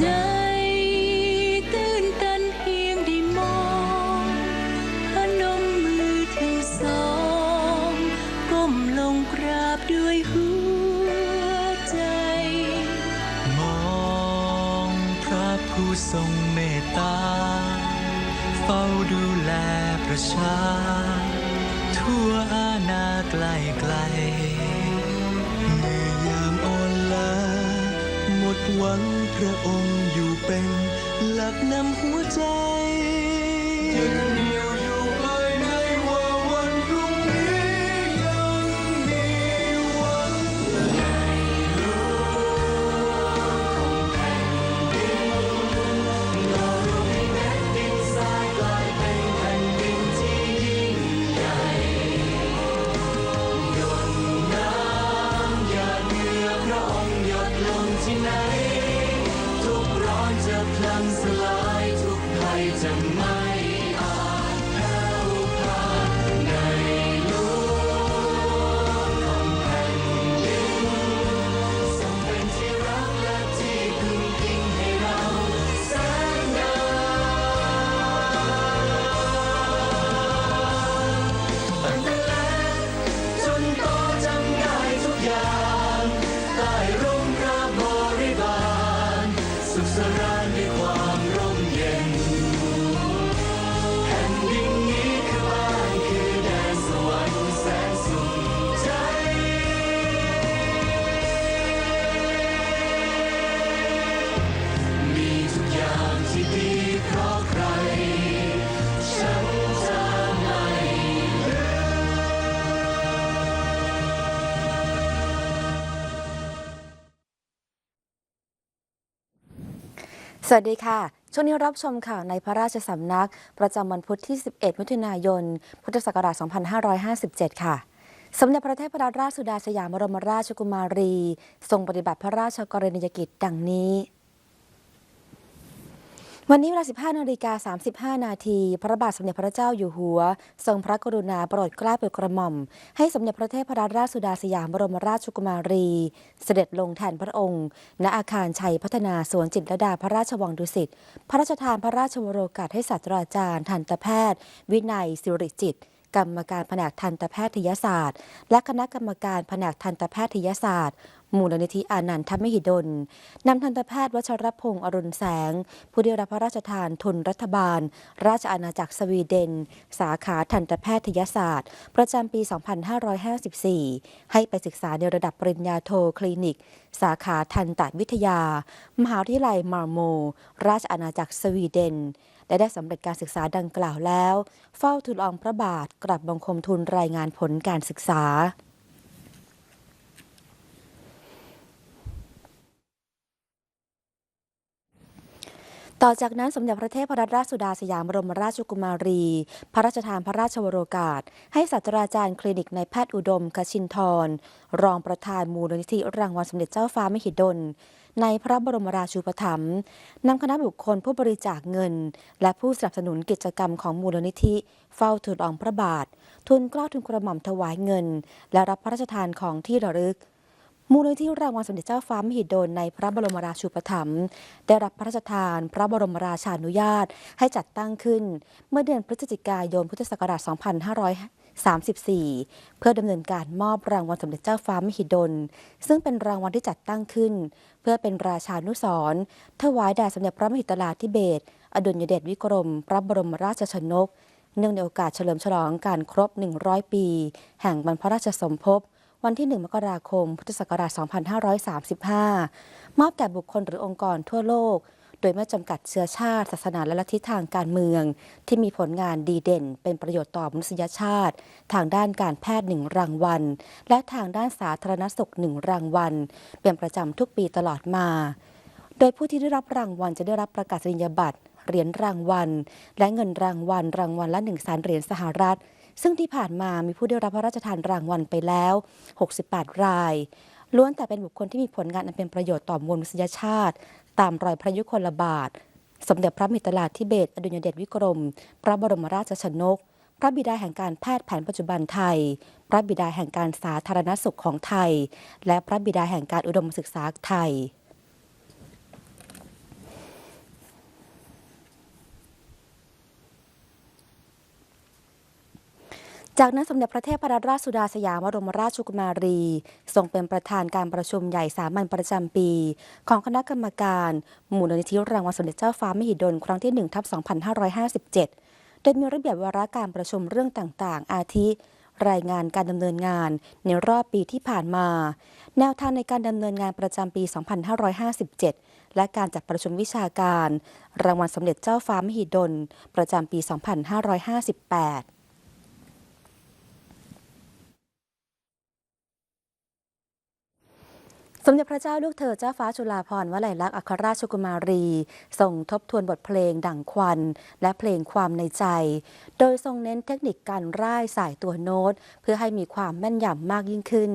想。 หลักนำหัวใจ สวัสดีค่ะ ช่วงนี้รับชมข่าวในพระราชสำนัก ประจำวันพุธที่ 11 มิถุนายน พุทธศักราช 2557 ค่ะ สมเด็จพระเทพรัตนราชสุดาสยามบรมราชกุมารี ทรงปฏิบัติพระราชกรณียกิจดังนี้ วันนี้เวลา 15นาฬิกา35 นาที พระบาทสมเด็จพระเจ้าอยู่หัว ทรงพระกรุณาโปรดเกล้าโปรดกระหม่อม ให้สมเด็จพระเทพรัตนราชสุดาสยามบรมราชกุมารี เสด็จลงแทนพระองค์ ณ อาคารชัยพัฒนาสวนจิตรดาพระราชวังดุสิต พระราชทานพระราชวโรกาสให้ศาสตราจารย์ทันตแพทย์ วินัยสิริจิตกรรมการแผนกทันตแพทยศาสตร์ และคณะกรรมการแผนกทันตแพทยศาสตร์ มูลนิธิอานันทมหิดลนำทันตแพทย์วัชรพงศ์อรุณแสง ผู้ได้รับพระราชทานทุนรัฐบาล ราชอาณาจักรสวีเดน สาขาทันตแพทยศาสตร์ ประจำปี 2554 ให้ไปศึกษาในระดับปริญญาโทคลินิก สาขาทันตวิทยา มหาวิทยาลัยมาร์โม ราชอาณาจักรสวีเดนและได้สำเร็จการศึกษาดังกล่าวแล้ว เฝ้าทูลองพระบาทกราบบังคมทูลรายงานผลการศึกษา ต่อจากนั้นสมเด็จพระเทพรัตนราชสุดาสยามบรมราชกุมารี พระราชทานพระราชวโรกาส ให้ศาสตราจารย์คลินิกในายแพทย์อุดมคชินทร รองประธานมูลนิธิรางวัลสมเด็จเจ้าฟ้ามหิดล ในพระบรมราชูปถัมภ์นำคณะบุคคลผู้บริจาคเงิน และผู้สนับสนุนกิจกรรมของมูลนิธิ เฝ้าทูลอองพระบาท ทุนกล้าทุนกระหม่อมถวายเงิน และรับพระราชทานของที่ระลึก มูลนิธิรางวัลสมเด็จเจ้าฟ้ามหิดลในพระบรมราชูปถัมภ์ได้รับพระราชทาน พระบรมราชานุญาต ให้จัดตั้งขึ้น เมื่อเดือนพฤศจิกายนพุทธศักราช 2534 เพื่อดำเนินการมอบรางวัลสมเด็จเจ้าฟ้ามหิดล ซึ่งเป็นรางวัลที่จัดตั้งขึ้น เพื่อเป็นราชานุสรณ์ถวายแด่สมเด็จพระมหิตลาธิเบศอดุลยเดชวิกรม พระบรมราชชนก เนื่องในโอกาสเฉลิมฉลองการครบ 100 ปี แห่งบรรพราชสมภพ วันที่ 1 มกราคม พุทธศักราช 2535 มอบแก่บุคคลหรือองค์กรทั่วโลก โดยไม่จำกัดเชื้อชาติ ศาสนาและลัทธิทางการเมือง ที่มีผลงานดีเด่น เป็นประโยชน์ต่อมนุษยชาติ ทางด้านการแพทย์หนึ่งรางวัล และทางด้านสาธารณสุขหนึ่งรางวัล เป็นประจำทุกปีตลอดมา โดยผู้ที่ได้รับรางวัลจะได้รับประกาศนียบัตรเหรียญรางวัล และเงินรางวัล รางวัลละ1แสนเหรียญสหรัฐ ซึ่งที่ผ่านมามีผู้ได้รับพระราชทานรางวัลไปแล้ว 68 ราย ล้วนแต่เป็นบุคคลที่มีผลงานอันเป็นประโยชน์ต่อมวลมนุษยชาติ ตามรอยพระยุคลบาท สมเด็จพระมิตรลาธิเบศอดุลยเดชวิกรม พระบรมราชชนก พระบิดาแห่งการแพทย์แผนปัจจุบันไทย พระบิดาแห่งการสาธารณสุขของไทย และพระบิดาแห่งการอุดมศึกษาไทย จากนั้นสมเด็จพระเทพรัตนราชสุดาสยามบรมราชกุมารี ทรงเป็นประธานการประชุมใหญ่สามัญประจำปี ของคณะกรรมการ มูลนิธิรางวัลสมเด็จเจ้าฟ้ามหิดล ครั้งที่1ทับ2557 โดยมีระเบียบวาระการประชุมเรื่องต่างๆ อาทิ รายงานการดำเนินงานในรอบปีที่ผ่านมา แนวทางในการดำเนินงานประจำปี 2557 และการจัดประชุมวิชาการ รางวัลสมเด็จเจ้าฟ้ามหิดล ประจำปี 2558 สมเด็จพระเจ้าลูกเธอเจ้าฟ้าจุฬาภรณ์วลัยลักษณ์อัครราชกุมารีทรงทบทวนบทเพลงดั่งควัน และเพลงความในใจ โดยทรงเน้นเทคนิคการร่ายสายตัวโน้ต เพื่อให้มีความแม่นยำมากยิ่งขึ้น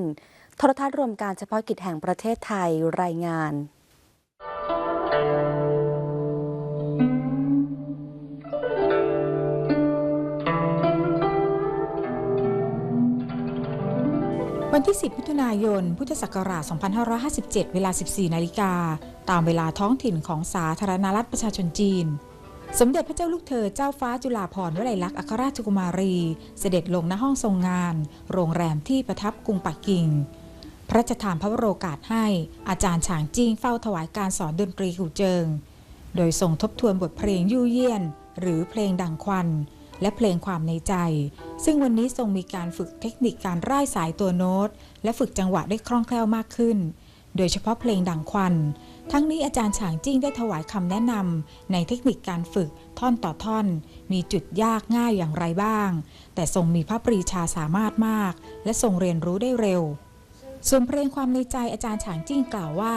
โทรทัศน์รวมการเฉพาะกิจแห่งประเทศไทยรายงาน วันที่ 10 มิถุนายน พุทธศักราช 2557 เวลา 14 นาฬิกา ตามเวลาท้องถิ่นของสาธารณรัฐประชาชนจีน สมเด็จพระเจ้าลูกเธอเจ้าฟ้าจุฬาภรณ์วลัยลักษณ์อัครราชกุมารี เสด็จลงณห้องทรงงาน โรงแรมที่ประทับกรุงปักกิ่ง พระราชทานพระวโรกาสให้อาจารย์ฉางจิ้งเฝ้าถวายการสอนดนตรีกูเจิง โดยทรงทบทวนบทเพลงยู่เยี่ยน หรือเพลงดังควัน และเพลงความในใจ ซึ่งวันนี้ทรงมีการฝึกเทคนิคการร่ายสายตัวโน้ต และฝึกจังหวะได้คล่องแคล่วมากขึ้น โดยเฉพาะเพลงดังควัน ทั้งนี้อาจารย์ฉางจิ้งได้ถวายคำแนะนำในเทคนิคการฝึกท่อนต่อท่อน มีจุดยากง่ายอย่างไรบ้าง แต่ทรงมีพระปรีชาสามารถมาก และทรงเรียนรู้ได้เร็วส่วนเพลงความในใจอาจารย์ฉางจิ้งกล่าวว่า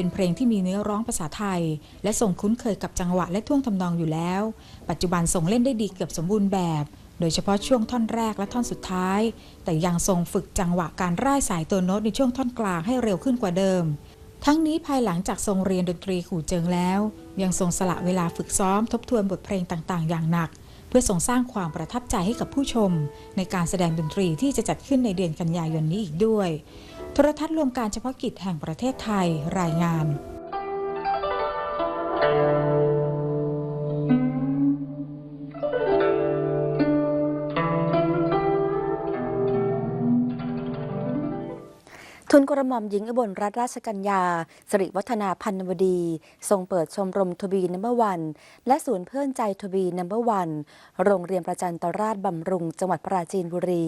เป็นเพลงที่มีเนื้อร้องภาษาไทย และทรงคุ้นเคยกับจังหวะและท่วงทำนองอยู่แล้ว ปัจจุบันทรงเล่นได้ดีเกือบสมบูรณ์แบบ โดยเฉพาะช่วงท่อนแรกและท่อนสุดท้าย แต่ยังทรงฝึกจังหวะการร่ายสายตัวโน้ตในช่วงท่อนกลางให้เร็วขึ้นกว่าเดิม ทั้งนี้ภายหลังจากทรงเรียนดนตรีขู่เจิงแล้ว ยังทรงสละเวลาฝึกซ้อมทบทวนบทเพลงต่างๆ อย่างหนัก เพื่อทรงสร้างความประทับใจให้กับผู้ชม ในการแสดงดนตรีที่จะจัดขึ้นในเดือนกันยายนนี้อีกด้วย รทัศน์รวมการเฉพาะกิจแห่งประเทศไทยรายงาน ทุนกระหม่อมหญิงอุบลรัตนราชกัญญา สิริวัฒนาพันนวดี ทรงเปิดชมรมทบีนัมเบอร์วัน และศูนย์เพื่อนใจทบีนัมเบอร์วัน โรงเรียนประจันตราชบำรุงจังหวัดปราจีนบุรี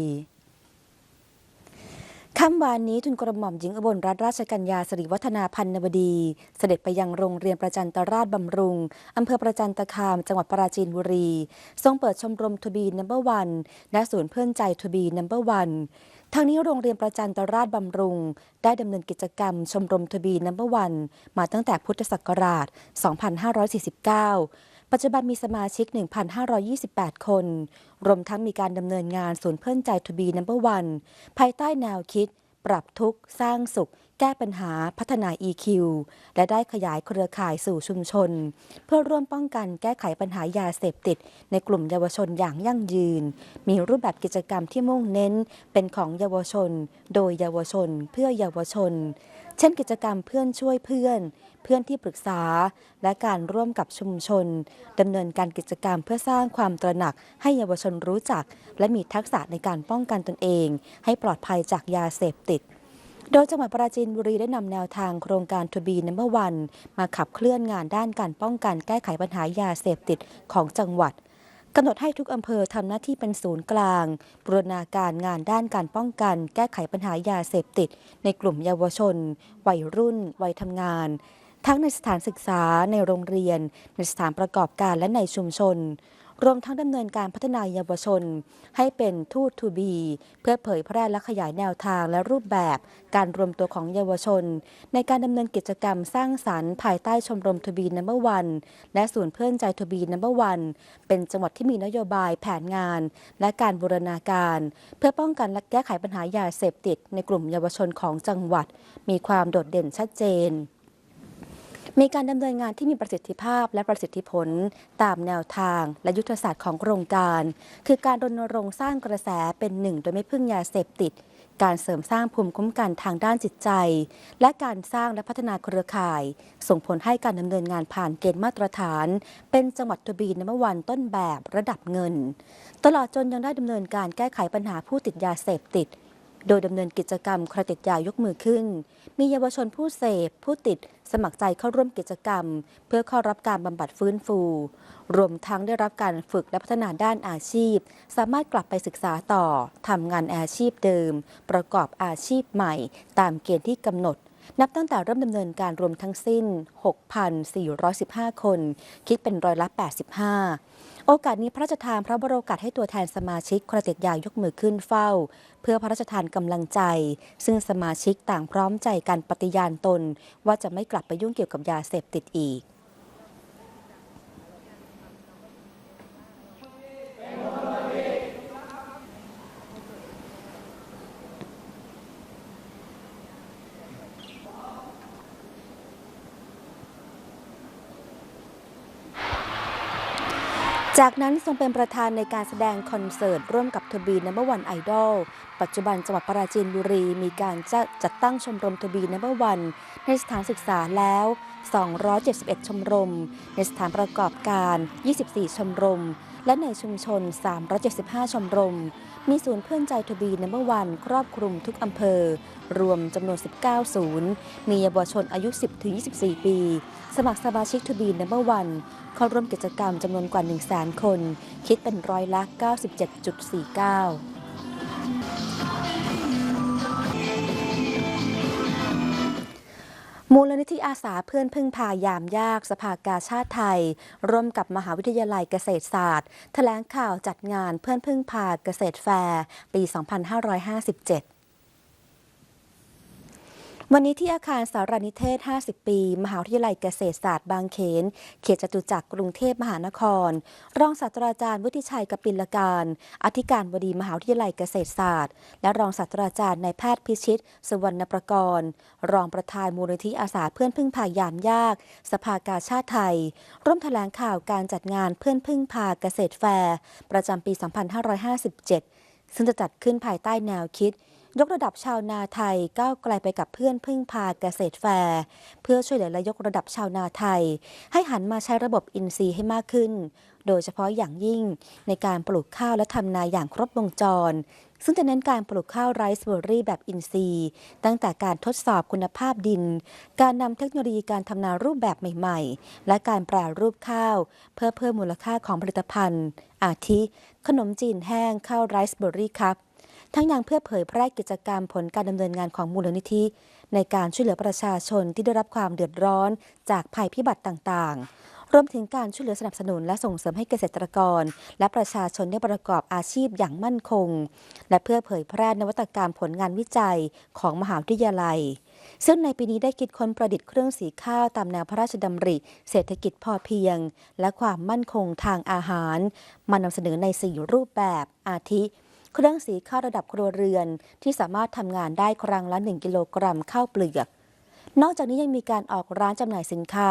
ค่ำวานนี้ทุนกระหม่อมหญิงอบลรัตนราชกัญญาสิริวัฒนาพันนบดี เสด็จไปยังโรงเรียนประจันตราชบำรุง อำเภอประจันตคาม จังหวัดปราจีนบุรี ทรงเปิดชมรมทบีนัมเบอร์วันและศูนย์เพื่อนใจทบีนัมเบอร์วัน ทางนี้โรงเรียนประจันตราชบำรุง ได้ดำเนินกิจกรรมชมรมทบีนัมเบอร์วันมาตั้งแต่พุทธศักราช 2549 ปัจจุบันมีสมาชิก 1,528 คน รวมทั้งมีการดำเนินงานศูนย์เพื่อนใจทบีนัมเบอร์วันภายใต้แนวคิด ปรับทุกข์ สร้างสุข แก้ปัญหาพัฒนา EQ และได้ขยายเครือข่ายสู่ชุมชน เพื่อร่วมป้องกันแก้ไขปัญหายาเสพติด ในกลุ่มเยาวชนอย่างยั่งยืน มีรูปแบบกิจกรรมที่มุ่งเน้นเป็นของเยาวชน โดยเยาวชน เพื่อเยาวชน เช่นกิจกรรมเพื่อนช่วยเพื่อน เพื่อนที่ปรึกษา และการร่วมกับชุมชนดำเนินการกิจกรรมเพื่อสร้างความตระหนักให้เยาวชนรู้จัก และมีทักษะในการป้องกันตนเอง ให้ปลอดภัยจากยาเสพติด โดยจังหวัดปราจีนบุรีได้นำแนวทางโครงการทูบีนัมเบอร์วันมาขับเคลื่อนงานด้านการป้องกันแก้ไขปัญหายาเสพติดของจังหวัดกำหนดให้ทุกอำเภอทำหน้าที่เป็นศูนย์กลาง บรณาการงานด้านการป้องกัน แก้ไขปัญหายาเสพติด ในกลุ่มเยาวชน วัยรุ่น วัยทำงาน ทั้งในสถานศึกษาในโรงเรียน ในสถานประกอบการและในชุมชน รวมทั้งดำเนินการพัฒนาเยาวชน ให้เป็นทูตทูบี เพื่อเผยแพร่และขยายแนวทางและรูปแบบ การรวมตัวของเยาวชน ในการดำเนินกิจกรรมสร้างสรรค์ ภายใต้ชมรมทูบีนัมเบอร์วันและศูนย์เพื่อนใจทูบีนัมเบอร์วันเป็นจังหวัดที่มีนโยบายแผนงาน และการบูรณาการ เพื่อป้องกันและแก้ไขปัญหายาเสพติด ในกลุ่มเยาวชนของจังหวัด มีความโดดเด่นชัดเจน มีการดำเนินงานที่มีประสิทธิภาพและประสิทธิผล ตามแนวทางและยุทธศาสตร์ของโครงการ คือการรณรงค์สร้างกระแสเป็นหนึ่งโดยไม่พึ่งยาเสพติด การเสริมสร้างภูมิคุ้มกันทางด้านจิตใจ และการสร้างและพัฒนาเครือข่าย ส่งผลให้การดำเนินงานผ่านเกณฑ์มาตรฐาน เป็นจังหวัดทบีนมวันต้นแบบระดับเงิน ตลอดจนยังได้ดำเนินการแก้ไขปัญหาผู้ติดยาเสพติดโดยดำเนินกิจกรรมใครติดยายกมือขึ้น มีเยาวชนผู้เสพ ผู้ติด สมัครใจเข้าร่วมกิจกรรม เพื่อเข้ารับการบำบัดฟื้นฟู รวมทั้งได้รับการฝึกและพัฒนาด้านอาชีพ สามารถกลับไปศึกษาต่อทำงานอาชีพเดิม ประกอบอาชีพใหม่ ตามเกณฑ์ที่กำหนด นับตั้งแต่เริ่มดำเนินการรวมทั้งสิ้น 6,415 คน คิดเป็นร้อยละ 85 โอกาสนี้พระราชทานพระบรมโอกาสให้ตัวแทนสมาชิกกระติดยายกมือขึ้นเฝ้า เพื่อพระราชทานกำลังใจ ซึ่งสมาชิกต่างพร้อมใจกันปฏิญาณตน ว่าจะไม่กลับไปยุ่งเกี่ยวกับยาเสพติดอีก จากนั้นทรงเป็นประธานในการแสดงคอนเสิร์ต ร่วมกับทบีนัมเบอร์วันไอดอลปัจจุบันจังหวัดปราจีนบุรี มีการจะจัดตั้งชมรมทบีนัมเบอร์วันในสถานศึกษาแล้ว 271 ชมรม ในสถานประกอบการ 24 ชมรม และในชุมชน 375 ชมรม มีศูนย์เพื่อนใจทบีนัมเบอร์วันครอบคลุมทุกอำเภอ รวมจำนวน 19 ศูนย์ มีเยาวชนอายุ 10-24 ปี สมัครสมาชิกทบีนัมเบอร์วันเข้าร่วมกิจกรรมจำนวนกว่า 1 0 0 0 0 0 คน คิดเป็นร้อยละ 97.49 มูลนิธิอาสาเพื่อนพึ่งพายามยากสภากาชาติไทย ร่วมกับมหาวิทยาลัยเกษตรศาสตร์แถลงข่าวจัดงานเพื่อนพึ่งพาเกษตรแฟร์ ปี 2557 วันนี้ที่อาคารสารนิเทศ 50 ปี มหาวิทยาลัยเกษตรศาสตร์บางเขน เขตจตุจักรกรุงเทพมหานคร รองศาสตราจารย์วุฒิชัยกปิลการ อธิการบดีมหาวิทยาลัยเกษตรศาสตร์ และรองศาสตราจารย์นายแพทย์พิชิต สุวรรณประกรณ์ รองประธานมูลนิธิอาสาเพื่อนพึ่งพายามยาก สภากาชาติไทย ร่วมแถลงข่าวการจัดงานเพื่อนพึ่งพาเกษตรแฟร์ประจำปี 2557 ซึ่งจะจัดขึ้นภายใต้แนวคิด ยกระดับชาวนาไทยก้าวไกลไปกับเพื่อนพึ่งพาเกษตรแฟร์เพื่อช่วยเหลือและยกระดับชาวนาไทย ให้หันมาใช้ระบบอินทรีย์ให้มากขึ้น โดยเฉพาะอย่างยิ่งในการปลูกข้าวและทำนาอย่างครบวงจร ซึ่งจะเน้นการปลูกข้าวไรซ์เบอร์รี่แบบอินทรีย์ ตั้งแต่การทดสอบคุณภาพดิน การนำเทคโนโลยีการทำนารูปแบบใหม่ๆ และการแปรรูปข้าว เพื่อเพิ่มมูลค่าของผลิตภัณฑ์ อาทิ ขนมจีนแห้งข้าวไรซ์เบอร์รี่ครับ ทั้งยังเพื่อเผยแพร่กิจกรรมผลการดำเนินงานของมูลนิธิ ในการช่วยเหลือประชาชนที่ได้รับความเดือดร้อน จากภัยพิบัติต่างๆ รวมถึงการช่วยเหลือสนับสนุนและส่งเสริมให้เกษตรกร และประชาชนได้ประกอบอาชีพอย่างมั่นคง และเพื่อเผยแพร่นวัตกรรมผลงานวิจัยของมหาวิทยาลัย ซึ่งในปีนี้ได้คิดค้นประดิษฐ์เครื่องสีข้าวตามแนวพระราชดำริ เศรษฐกิจพอเพียง และความมั่นคงทางอาหาร มานำเสนอในสี่รูปแบบ อาทิ เครื่องสีข้าวระดับครัวเรือน ที่สามารถทำงานได้ครั้งละ 1 กิโลกรัมข้าวเปลือก นอกจากนี้ยังมีการออกร้านจำหน่ายสินค้า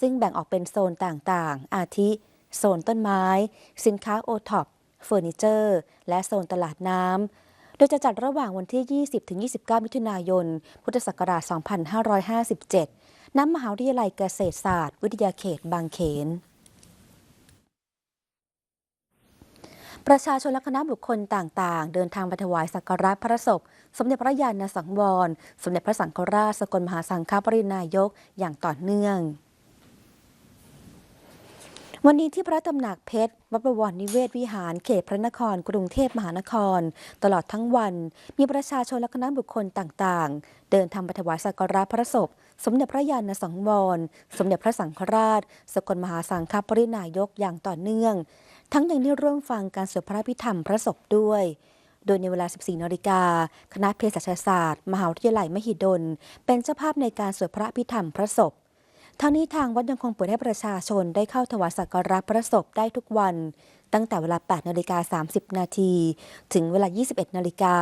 ซึ่งแบ่งออกเป็นโซนต่างๆ อาทิ โซนต้นไม้ สินค้าโอท็อปเฟอร์นิเจอร์ และโซนตลาดน้ำ โดยจะจัดระหว่างวันที่ 20-29 มิถุนายน พุทธศักราช 2557 ณ มหาวิทยาลัยเกษตรศาสตร์ วิทยาเขตบางเขน ประชาชนและคณะบุคคลต่างๆ เดินทางไปถวายสักการะพระศพ สมเด็จพระญาณสังวร สมเด็จพระสังฆราชสกลมหาสังฆปรินายกอย่างต่อเนื่องวันนี้ที่พระตำหนักเพชรวัดประวรนิเวศวิหารเขตพระนคร กรุงเทพมหานคร ตลอดทั้งวัน มีประชาชนและคณะบุคคลต่างๆ เดินทางไปถวายสักการะพระศพ สมเด็จพระญาณสังวร สมเด็จพระสังฆราช สกลมหาสังฆปรินายกอย่างต่อเนื่อง ทั้งยังได้ร่วมฟังการสวดพระพิธรรมพระศพด้วย โดยในเวลา 14 นาฬิกา คณะเภสัชศาสตร์ มหาวิทยาลัยมหิดล เป็นเจ้าภาพในการสวดพระพิธรรมพระศพทั้งนี้ทางวัดยังคงเปิดให้ประชาชนได้เข้าถวายสักการะพระศพได้ทุกวัน ตั้งแต่เวลา 8 นาฬิกา 30 นาทีถึงเวลา 21 นาฬิกา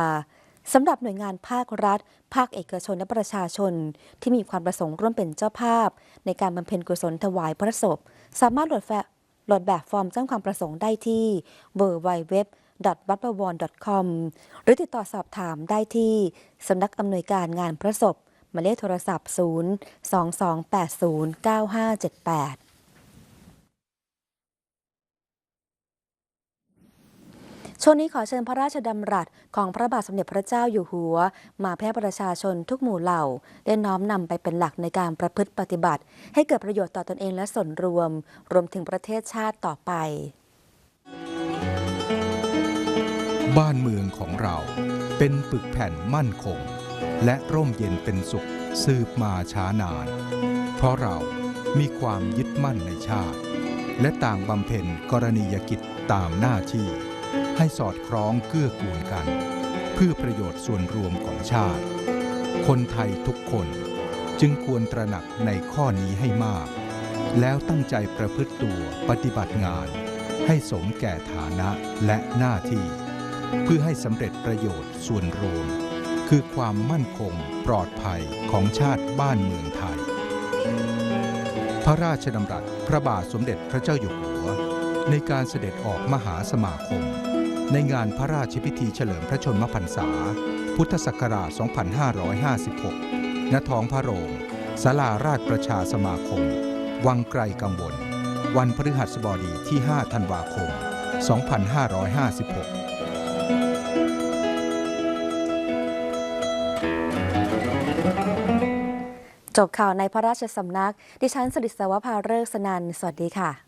สำหรับหน่วยงานภาครัฐ ภาคเอกชนและประชาชน ที่มีความประสงค์ร่วมเป็นเจ้าภาพ ในการบำเพ็ญกุศลถวายพระศพ สามารถโหลดแฟ โหลดแบบฟอร์มแจ้งความประสงค์ได้ที่ w w w w w w c o m หรือติดต่อสอบถามได้ที่สำนักอำนวยการงานพระศพหมายเลขโทรศัพท์ 0 2280 9578 ช่วงนี้ขอเชิญพระราชดำรัสของพระบาทสมเด็จพระเจ้าอยู่หัว มาแพร่ประชาชนทุกหมู่เหล่า ได้น้อมนำไปเป็นหลักในการประพฤติปฏิบัติ ให้เกิดประโยชน์ต่อตนเองและส่วนรวม รวมถึงประเทศชาติต่อไป บ้านเมืองของเราเป็นปึกแผ่นมั่นคง และร่มเย็นเป็นสุขสืบมาช้านาน เพราะเรามีความยึดมั่นในชาติ และต่างบำเพ็ญกรณียกิจตามหน้าที่ ให้สอดคล้องเกื้อกูลกัน เพื่อประโยชน์ส่วนรวมของชาติ คนไทยทุกคนจึงควรตระหนักในข้อนี้ให้มาก แล้วตั้งใจประพฤติตัวปฏิบัติงาน ให้สมแก่ฐานะและหน้าที่ เพื่อให้สำเร็จประโยชน์ส่วนรวม คือความมั่นคงปลอดภัยของชาติบ้านเมืองไทย พระราชดำรัสพระบาทสมเด็จพระเจ้าอยู่หัว ในการเสด็จออกมหาสมาคม ในงานพระราชพิธีเฉลิมพระชนมพรรษา พุทธศักราช 2556 ณ ท้องพระโรงศาลาราชประชาสมาคม วังไกลกังวล วันพฤหัสบดีที่ 5 ธันวาคม 2556จบข่าวในพระราชสำนัก ดิฉันสริศวภาเริกสนัน สวัสดีค่ะ